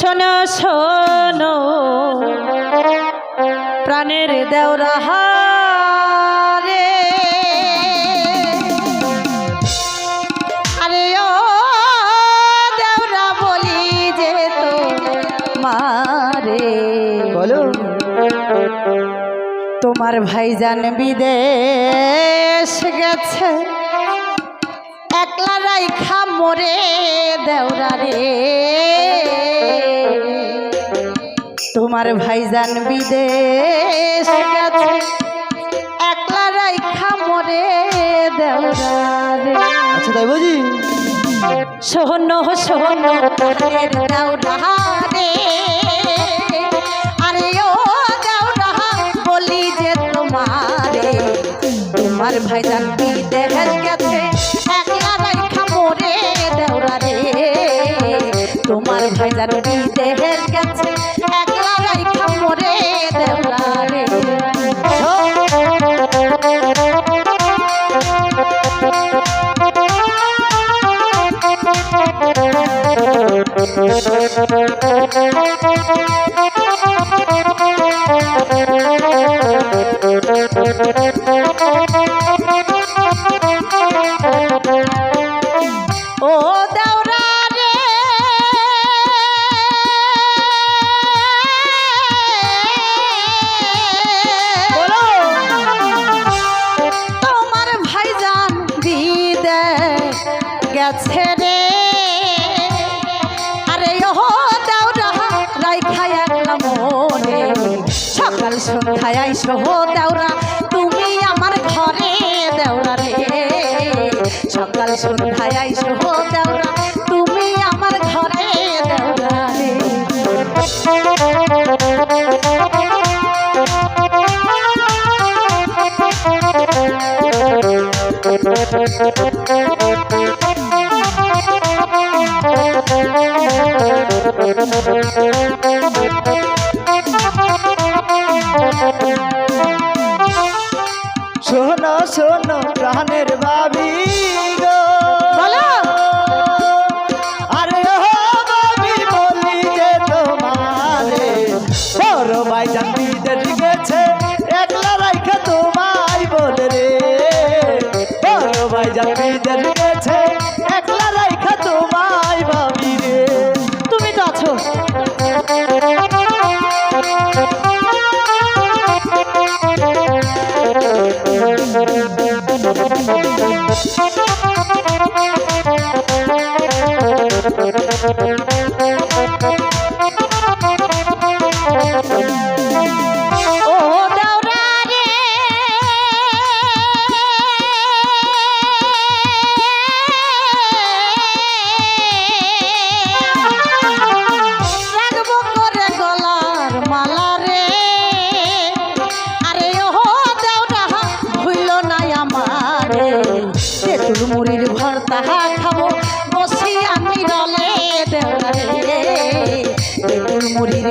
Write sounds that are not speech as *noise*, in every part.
শোনো শোনো। প্রাণের দেওরা রে আরে ও দেওরা বলি যে তো মারে। বলো। তোমার ভাইজান বিদেশ গেছে একলা রাইখা মরে দেওরা রে। তোমার ভাইজান বিদেশ গেছে। একলা রাইখা মরে দেওরা রে আচ্ছা তাই বুঝি? শোনো শোনো প্রাণের দেওরা রে আরে ও দেওরা বলি যে তোমারে। তোমার ভাইজান বিদেশ গেছে একলা রাইখা মোরে দেওরা রে তোমার ভাইজান ও সন্ধ্যায় আইসো দেওরা, তুমি আমার ঘরে দেওরা রে। সকাল সন্ধ্যায় আইসো দেওরা, তুমি আমার ঘরে দেওরা রে। *laughs* শোনো শোনো প্রাণের ভাবি গো।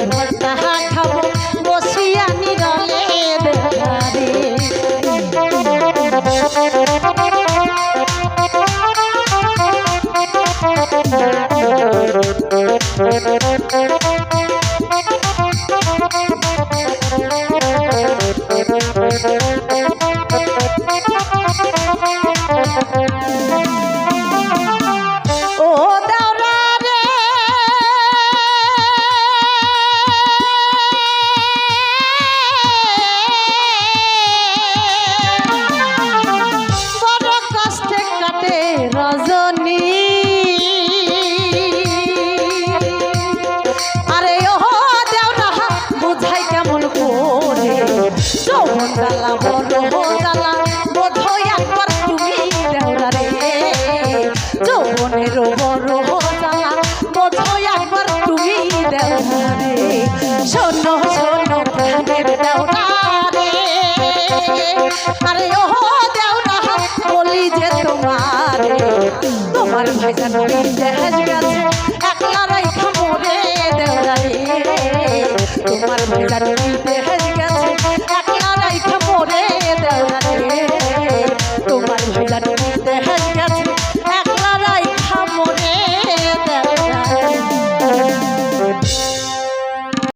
ভর্তা খাব বসি আমি রলে জ্বালা বড় জ্বালা বোধ একবার তুমি দেওরা রে। যৌবনের বড় জ্বালা বোধ একবার তুমি দেওরা রে। শোনো শোনো প্রাণের দেওরা রে। আরে ও দেওরা, বলি যে তোমার তোমার ভাইজান বিদেশ গেছে, একলা রাইখা মোরে দেওরা রে। তোমার ভাইজান